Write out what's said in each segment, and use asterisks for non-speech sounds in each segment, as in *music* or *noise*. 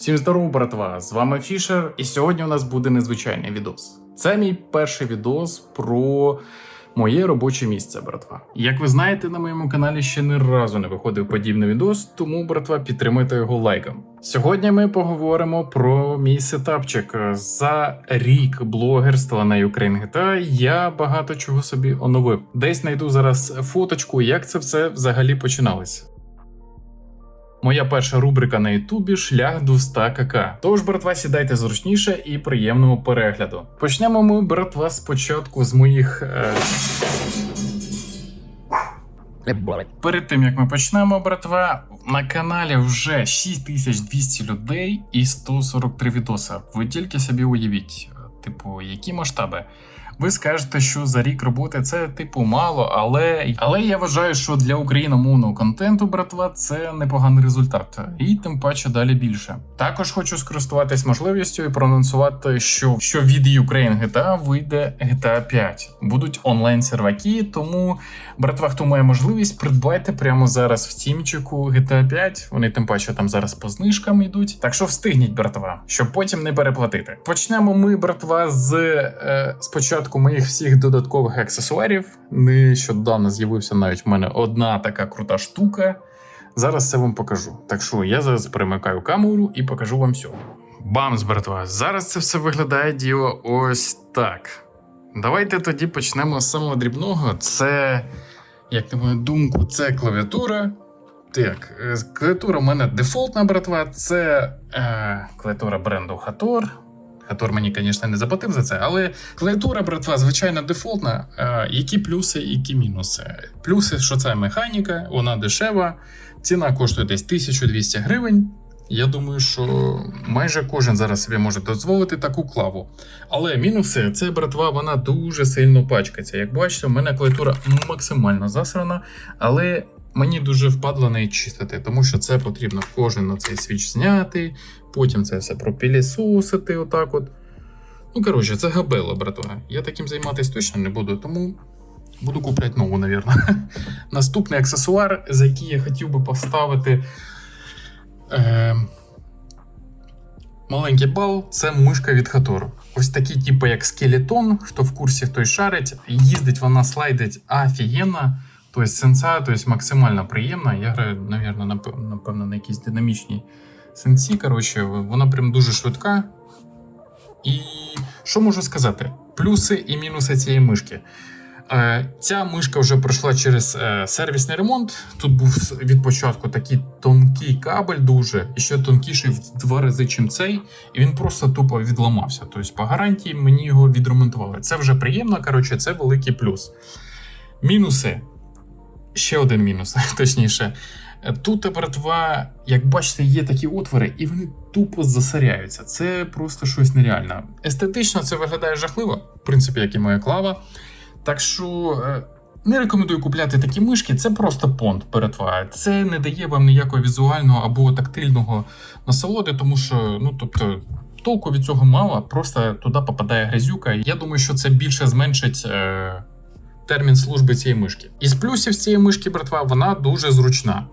Всім здорово, братва! З вами Фішер, і сьогодні у нас буде незвичайний відос. Це мій перший відос про моє робоче місце, братва. Як ви знаєте, на моєму каналі ще ні разу не виходив подібний відос, тому, братва, підтримайте його лайком. Сьогодні ми поговоримо про мій сетапчик. За рік блогерства на Ukraine GTA я багато чого собі оновив. Десь знайду зараз фоточку, як це все взагалі починалося. Моя перша рубрика на Ютубі шлях до 100 кк. Тож, братва, сідайте зручніше і приємного перегляду. Почнемо ми, братва, спочатку з моїх. Е... Перед тим як ми почнемо, братва, на каналі вже 6200 людей і 143 відоса. Ви тільки собі уявіть, типу, які масштаби. Ви скажете, що за рік роботи це типу мало, але але я вважаю, що для україномовного контенту, братва, це непоганий результат, і тим паче далі більше. Також хочу скористуватись можливістю і проанонсувати, що що від Ukraine GTA вийде GTA 5. Будуть онлайн серваки, тому братва, хто має можливість, придбайте прямо зараз в тімчику GTA 5. Вони тим паче там зараз по знижкам йдуть. Так що встигніть, братва, щоб потім не переплатити. Почнемо ми, братва, з е, спочатку моїх всіх додаткових аксесуарів. Нещодавно з'явився навіть в мене одна така крута штука. Зараз це вам покажу. Так що я зараз перемикаю камеру і покажу вам все. Бамс, братва! Зараз це все виглядає діло ось так. Давайте тоді почнемо з самого дрібного. Це, як на мою думку, це клавіатура. Так, е, клавіатура в мене дефолтна, братва. Це е, клавіатура бренду Hator. Хатор мені, звісно, не заплатив за це, але клавіатура, братва, звичайно, дефолтна. Е, які плюси, які мінуси? Плюси, що це механіка, вона дешева, ціна коштує десь 1200 гривень. Я думаю, що майже кожен зараз собі може дозволити таку клаву. Але мінуси, це, братва, вона дуже сильно пачкається. Як бачите, у мене клавіатура максимально засрана, але Мені дуже впадло неї чистити, тому що це потрібно кожен на цей свіч зняти, потім це все пропілісусити. Отак от. Ну, коротше, це габело, братва. Я таким займатися точно не буду, тому буду купляти нову, навірно. *laughs* Наступний аксесуар, за який я хотів би поставити е, маленький бал, це мишка від Хатору. Ось такий, типу, як скелетон, хто в курсі, той шарить. Їздить вона слайдить офігенно. Тобто сенса тобто, максимально приємна. Я граю, напевно, напевно, на якійсь динамічній сенсі. Коротше, вона прям дуже швидка. І що можу сказати? Плюси і мінуси цієї мишки. Е, ця мишка вже пройшла через е, сервісний ремонт. Тут був від початку такий тонкий кабель, дуже і ще тонкіший в два рази, чим цей, і він просто тупо відламався. Тобто, по гарантії мені його відремонтували. Це вже приємно. Коротше, це великий плюс. Мінуси. Ще один мінус, *laughs* точніше. Тут братва, як бачите, є такі отвори, і вони тупо засоряються. Це просто щось нереальне. Естетично це виглядає жахливо, в принципі, як і моя клава. Так що е, не рекомендую купляти такі мишки, це просто понт братва. Це не дає вам ніякого візуального або тактильного насолоди, тому що, ну тобто. Толку від цього мало, просто туди попадає грязюка. Я думаю, що це більше зменшить е, термін служби цієї мишки. Із плюсів цієї мишки, братва, вона дуже зручна.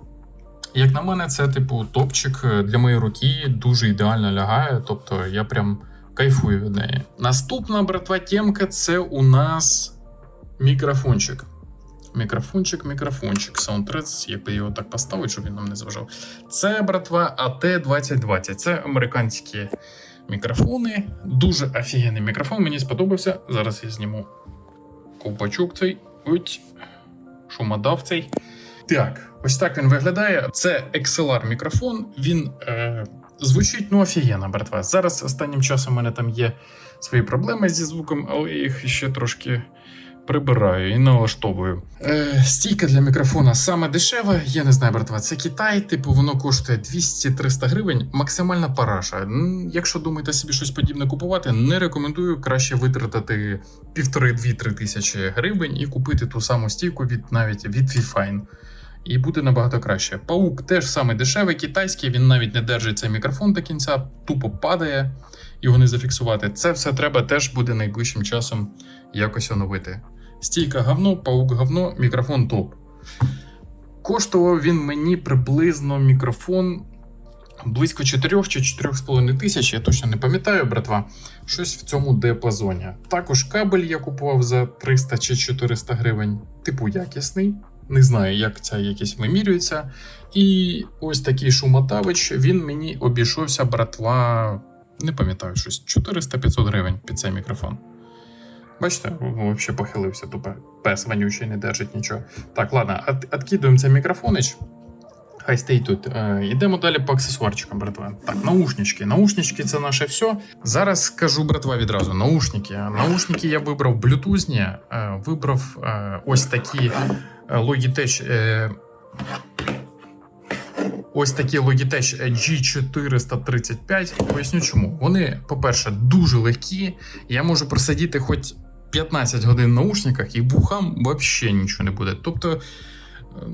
Як на мене, це типу топчик для моєї руки дуже ідеально лягає, тобто я прям кайфую від неї. Наступна братва темка це у нас мікрофончик. Мікрофончик, мікрофончик. Soundtress, як би його так поставити, щоб він нам не зважав. Це, братва, AT2020. Це американські мікрофони. Дуже офігенний мікрофон. Мені сподобався. Зараз я зніму ковпачок цей. Ось Шумодав цей. Так, ось так він виглядає. Це XLR мікрофон. Він е, звучить ну офігенно, братва. Зараз останнім часом у мене там є свої проблеми зі звуком, але їх ще трошки прибираю і налаштовую. Е, Стійка для мікрофона саме дешева. Я не знаю, братва. Це Китай, типу, воно коштує 200-300 гривень. Максимальна параша. Якщо думаєте собі щось подібне купувати, не рекомендую краще витратити півтори-дві-три тисячі гривень і купити ту саму стійку від навіть від Fifine. І буде набагато краще. Паук теж саме дешевий, китайський, він навіть не держить цей мікрофон до кінця, тупо падає, його не зафіксувати. Це все треба теж буде найближчим часом якось оновити. Стійка говно, паук говно, мікрофон топ. Коштував він мені приблизно мікрофон близько 4 чи 4,5 тисяч, я точно не пам'ятаю, братва. Щось в цьому діапазоні. Також кабель я купував за 300 чи 400 гривень, типу якісний. Не знаю, як ця якість вимірюється. І ось такий шумотавич, він мені обійшовся, братва, не пам'ятаю щось, 400-500 гривень під цей мікрофон. Бачите, взагалі похилився, тупо пес вонючий не держить нічого. Так, ладно, от, откидуємо цей мікрофонич. Хай стоїть тут. Е, йдемо далі по аксесуарчикам, братва. Так, наушнички. Наушнички це наше все. Зараз скажу, братва, відразу: наушники. Наушники я вибрав блютузні, е, вибрав е, ось такі Logitech. Ось такі Logitech G435. Поясню чому. Вони, по-перше, дуже легкі. Я можу просидіти хоч 15 годин наушниках, і вухам взагалі нічого не буде. Тобто. е,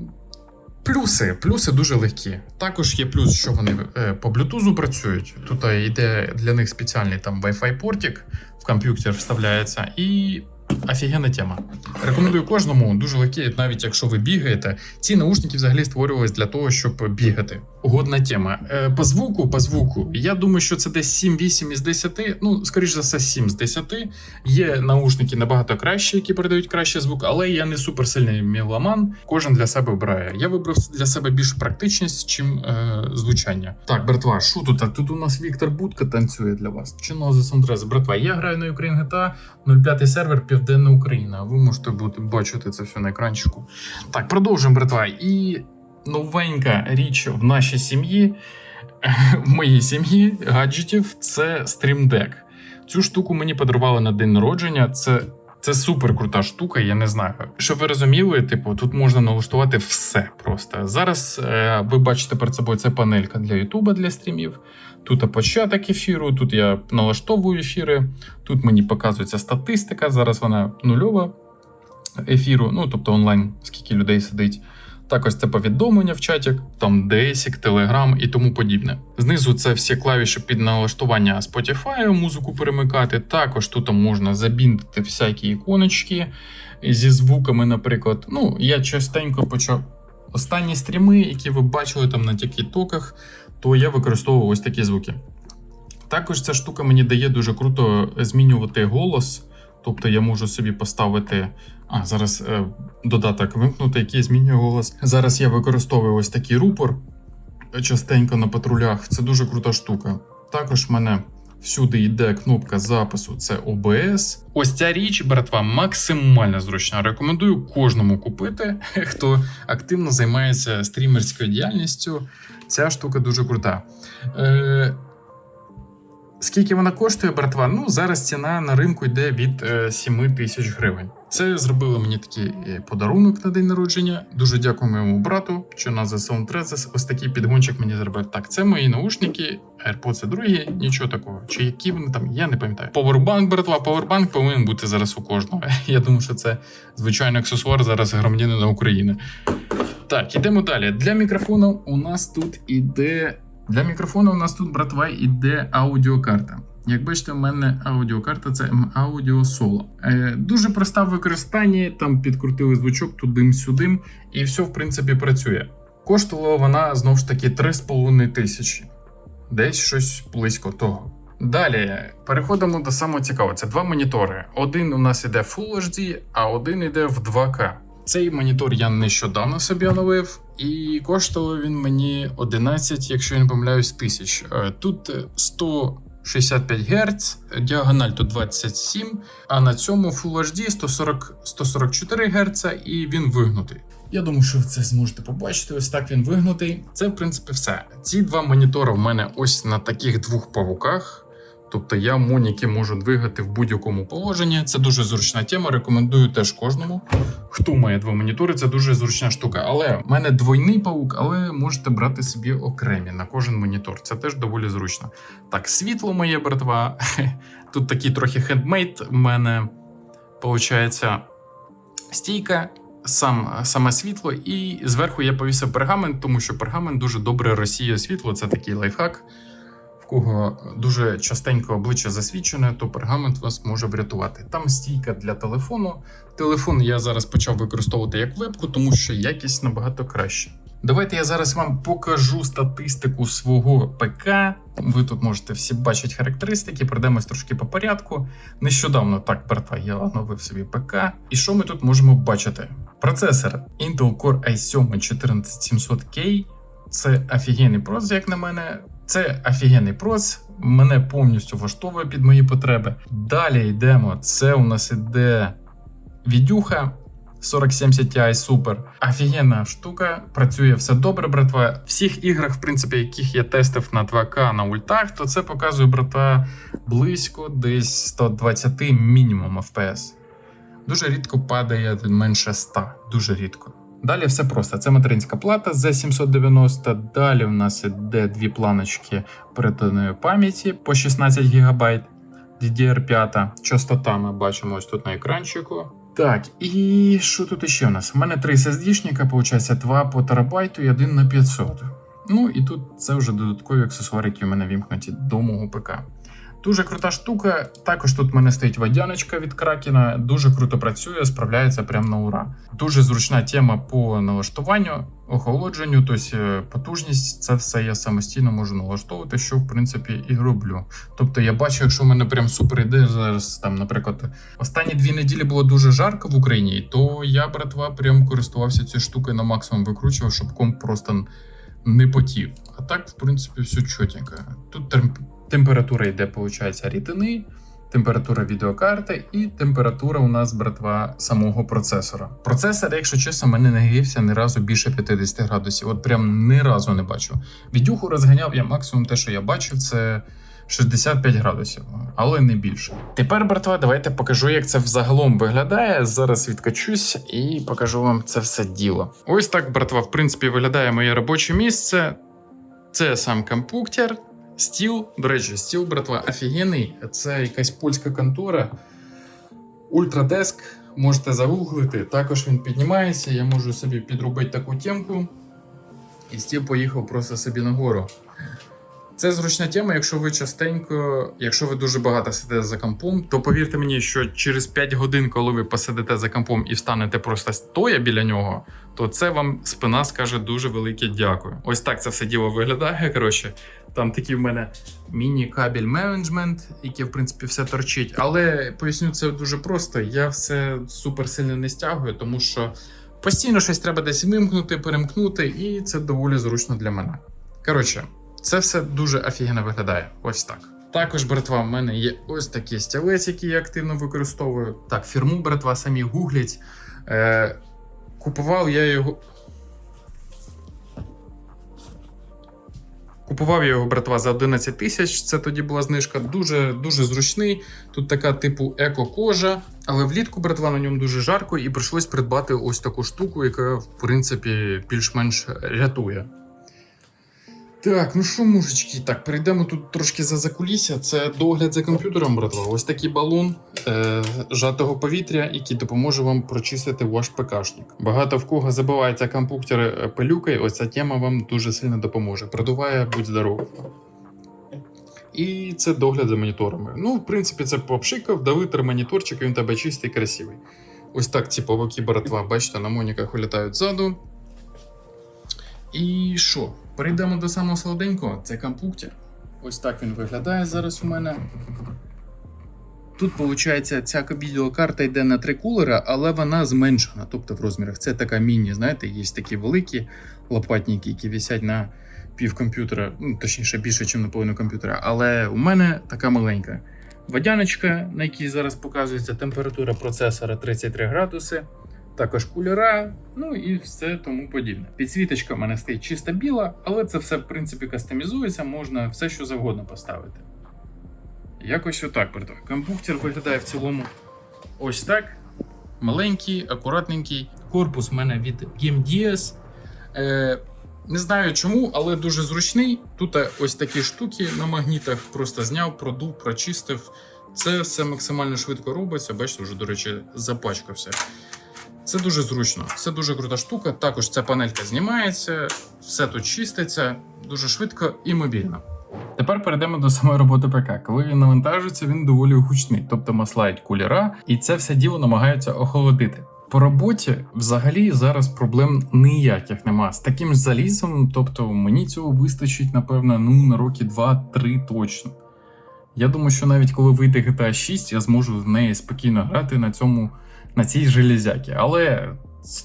Плюси, плюси дуже легкі. Також є плюс, що вони е, по блютузу працюють. Тут е, йде для них спеціальний там Wi-Fi портик в комп'ютер вставляється, і офігенна тема. Рекомендую кожному дуже легкі, навіть якщо ви бігаєте. Ці наушники взагалі створювались для того, щоб бігати. Угодна тема. Е, По звуку, по звуку, я думаю, що це десь 7-8 із 10, ну, скоріш за все, 7 з 10. Є наушники набагато кращі, які передають краще звук, але я не суперсильний меломан. Кожен для себе обирає. Я вибрав для себе більш практичність, чим е, звучання. Так, братва, що тут? Тут у нас Віктор Будка танцює для вас. Чи за Сандрез? Братва, я граю на Ukraine GTA 05 сервер Південна Україна. Ви можете бути бачити це все на екранчику. Так, продовжуємо, братва. І новенька річ в нашій сім'ї, *laughs* в моїй сім'ї гаджетів це стрімдек. Цю штуку мені подарували на день народження. Це, це супер крута штука, я не знаю. Щоб ви розуміли, типу, тут можна налаштувати все просто. Зараз е, ви бачите перед собою це панелька для Ютуба для стрімів. Тут початок ефіру, тут я налаштовую ефіри, тут мені показується статистика. Зараз вона нульова ефіру, ну тобто онлайн, скільки людей сидить. Також це повідомлення в чаті, там Desik, Telegram і тому подібне. Знизу це всі клавіші під налаштування Spotify, музику перемикати. Також тут можна забіндити всякі іконочки зі звуками, наприклад. Ну, я частенько почав останні стріми, які ви бачили там на тіктоках, то я використовував ось такі звуки. Також ця штука мені дає дуже круто змінювати голос. Тобто я можу собі поставити. А, зараз е, додаток вимкнути, який змінює голос. Зараз я використовую ось такий рупор частенько на патрулях. Це дуже крута штука. Також в мене всюди йде кнопка запису, це OBS. Ось ця річ, братва, максимально зручна. Рекомендую кожному купити, *laughs* хто активно займається стрімерською діяльністю. Ця штука дуже крута. Е, Скільки вона коштує, братва? Ну зараз ціна на ринку йде від е, 7 тисяч гривень. Це зробили мені такий е, подарунок на день народження. Дуже дякую моєму брату, що на The Sound ось такий підгончик мені зробив. Так, це мої наушники, AirPods другі, нічого такого. Чи які вони там, я не пам'ятаю. Powerbank, братва, Powerbank повинен бути зараз у кожного. *laughs* Я думаю, що це звичайний аксесуар зараз громадянина України. Так, ідемо далі. Для мікрофону у нас тут іде. Для мікрофону у нас тут, братва, іде аудіокарта. Як бачите, у мене аудіокарта це Audio Solo. Е, дуже проста в використанні, там підкрутили звучок тудим-сюдим, і все, в принципі, працює. Коштувала вона знову ж таки 3,5 тисячі. Десь щось близько того. Далі переходимо до самого цікавого. Це два монітори. Один у нас іде Full HD, а один іде в 2К. Цей монітор я нещодавно собі оновив, і коштував він мені 11, якщо я не помиляюсь, тисяч. Е, Тут 165 Гц, діагональ тут 27, а на цьому Full HD 140, 144 Гц і він вигнутий. Я думаю, що ви це зможете побачити. Ось так він вигнутий. Це, в принципі, все. Ці два монітори в мене ось на таких двох павуках. Тобто я моніки можу двигати в будь-якому положенні. Це дуже зручна тема. Рекомендую теж кожному. Хто має два монітори, це дуже зручна штука. Але в мене двойний паук, але можете брати собі окремі на кожен монітор. Це теж доволі зручно. Так, світло моє, братва. *laughs* Тут такий трохи хендмейд. В мене виходить стійка. Сам саме світло, і зверху я повісив пергамент, тому що пергамент дуже добре розсіює світло. Це такий лайфхак в кого дуже частенько обличчя засвічене, то пергамент вас може врятувати. Там стійка для телефону. Телефон я зараз почав використовувати як вебку, тому що якість набагато краще. Давайте я зараз вам покажу статистику свого ПК. Ви тут можете всі бачити характеристики, пройдемось трошки по порядку. Нещодавно так, братва, я оновив собі ПК. І що ми тут можемо бачити? Процесор Intel Core i7 14700K. Це офігенний проц, як на мене. Це офігенний проц, мене повністю влаштовує під мої потреби. Далі йдемо. Це у нас іде відюха 4070 Ti супер. Офігенна штука, працює все добре, братва. В всіх іграх, в принципі, яких я тестив на 2К на ультах, то це показує, брата, близько десь 120 мінімум FPS. Дуже рідко падає менше 100, дуже рідко. Далі все просто. Це материнська плата Z790. Далі в нас іде дві планочки оперативної пам'яті по 16 ГБ. DDR5. Частота ми бачимо ось тут на екранчику. Так, і що тут ще у нас? У мене три SSD-шника, виходить, 2 по терабайту і один на 500. Ну і тут це вже додаткові аксесуари, які в мене вімкнуті до мого ПК. Дуже крута штука. Також тут в мене стоїть водяночка від Кракена. Дуже круто працює, справляється прямо на ура. Дуже зручна тема по налаштуванню, охолодженню, тобто потужність. Це все я самостійно можу налаштовувати, що в принципі і роблю. Тобто я бачу, якщо в мене прям супер іде зараз, там, наприклад, останні дві неділі було дуже жарко в Україні, то я, братва, прям користувався цією штукою на максимум викручував, щоб комп просто не потів. А так, в принципі, все чотенько. Тут терм- температура йде, виходить, рідини, температура відеокарти і температура у нас, братва, самого процесора. Процесор, якщо чесно, мене не грівся ні разу більше 50 градусів. От прям ні разу не бачу. Відюху розганяв я максимум те, що я бачив, це 65 градусів, але не більше. Тепер, братва, давайте покажу, як це взагалом виглядає. Зараз відкачусь і покажу вам це все діло. Ось так, братва, в принципі, виглядає моє робоче місце. Це сам компуктер, стіл. До речі, стіл, братва, офігенний. Це якась польська контора. Ультрадеск. Можете загуглити. Також він піднімається. Я можу собі підробити таку тімку І стіл поїхав просто собі нагору. Це зручна тема, якщо ви частенько, якщо ви дуже багато сидите за компом, то повірте мені, що через 5 годин, коли ви посидите за компом і встанете просто стоя біля нього, то це вам спина скаже дуже велике дякую. Ось так це все діло виглядає. Коротше, там такий в мене міні-кабель менеджмент, який в принципі все торчить. Але поясню це дуже просто. Я все супер сильно не стягую, тому що постійно щось треба десь вимкнути, перемкнути, і це доволі зручно для мене. Коротше. Це все дуже офігенно виглядає. Ось так. Також, братва, в мене є ось такий стілець, який я активно використовую. Так, фірму, братва, самі гуглять. Е, Купував я його. Купував я його, братва, за 11 тисяч. Це тоді була знижка. Дуже дуже зручний. Тут така типу еко-кожа. Але влітку, братва, на ньому дуже жарко, і прийшлось придбати ось таку штуку, яка, в принципі, більш-менш рятує. Так, ну що, мужички, так, перейдемо тут трошки за закулісся. Це догляд за комп'ютером, братва. Ось такий балон е, жатого повітря, який допоможе вам прочистити ваш ПКшник. Багато в кого забивається комп'ютер е, пилюкою, ось ця тема вам дуже сильно допоможе. Продуває, будь здоров. І це догляд за моніторами. Ну, в принципі, це попшикав, давитер моніторчик, він тебе чистий, красивий. Ось так ці павуки, братва, бачите, на моніках вилітають ззаду. І що? Перейдемо до самого солоденького, це компуктер. Ось так він виглядає зараз у мене. Тут, виходить, ця відеокарта йде на три кулера, але вона зменшена, тобто в розмірах. Це така міні, знаєте, є такі великі лопатники, які висять на пів комп'ютера, ну, точніше, більше, ніж на половину комп'ютера. Але у мене така маленька. Водяночка, на якій зараз показується температура процесора 33 градуси також кольора, ну і все тому подібне. Підсвіточка в мене стоїть чисто біла, але це все в принципі кастомізується, можна все що завгодно поставити. Якось отак, братва. Компуктер виглядає в цілому ось так. Маленький, акуратненький. Корпус в мене від GameDS. Е, не знаю чому, але дуже зручний. Тут ось такі штуки на магнітах. Просто зняв, продув, прочистив. Це все максимально швидко робиться. Бачите, вже, до речі, запачкався. Це дуже зручно, це дуже крута штука. Також ця панелька знімається, все тут чиститься дуже швидко і мобільно. Тепер перейдемо до самої роботи ПК. Коли він навантажується, він доволі гучний, тобто маслають кулера, і це все діло намагаються охолодити. По роботі взагалі зараз проблем ніяких нема. З таким ж залізом, тобто мені цього вистачить, напевно, ну на роки 2-3 точно. Я думаю, що навіть коли вийде GTA 6, я зможу в неї спокійно грати на цьому на цій железякі. Але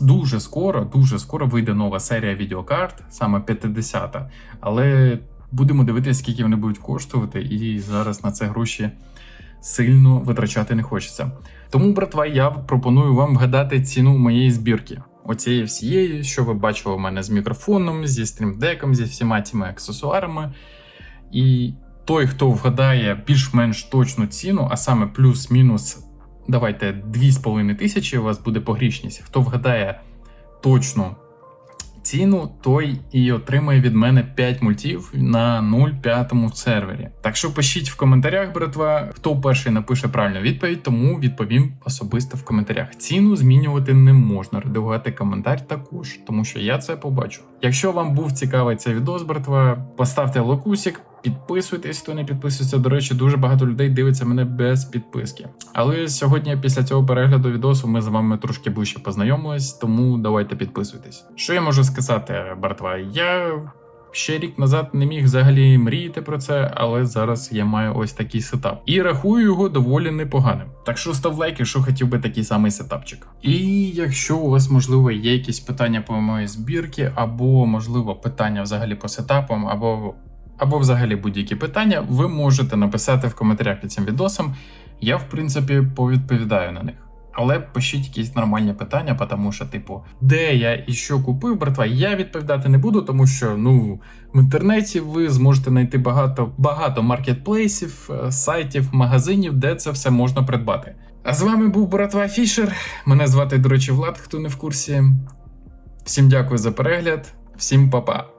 дуже скоро, дуже скоро вийде нова серія відеокарт, саме 50-та. Але будемо дивитися, скільки вони будуть коштувати, і зараз на це гроші сильно витрачати не хочеться. Тому, братва, я пропоную вам вгадати ціну моєї збірки. Оцієї всієї, що ви бачили у мене з мікрофоном, зі стрімдеком, зі всіма цими аксесуарами. І той, хто вгадає більш-менш точну ціну, а саме плюс-мінус, давайте 2,5 тисячі у вас буде погрішність. Хто вгадає точну ціну, той і отримає від мене 5 мультів на 0,5 сервері. Так що пишіть в коментарях, братва, хто перший напише правильну відповідь, тому відповім особисто в коментарях. Ціну змінювати не можна, редагувати коментар також, тому що я це побачу. Якщо вам був цікавий цей відос, братва, поставте лайкусик, Підписуйтесь, хто не підписується. До речі, дуже багато людей дивиться мене без підписки. Але сьогодні, після цього перегляду відосу, ми з вами трошки ближче познайомились, тому давайте підписуйтесь. Що я можу сказати, братва? Я ще рік назад не міг взагалі мріяти про це, але зараз я маю ось такий сетап. І рахую його доволі непоганим. Так що став лайк, якщо хотів би такий самий сетапчик. І якщо у вас, можливо, є якісь питання по моїй збірці, або, можливо, питання взагалі по сетапам, або або взагалі будь-які питання, ви можете написати в коментарях під цим відосом. Я, в принципі, повідповідаю на них. Але пишіть якісь нормальні питання, тому що, типу, де я і що купив, братва, я відповідати не буду, тому що ну в інтернеті ви зможете знайти багато багато маркетплейсів, е, сайтів, магазинів, де це все можна придбати. А з вами був братва Фішер. Мене звати, до речі, Влад, хто не в курсі. Всім дякую за перегляд, всім па-па.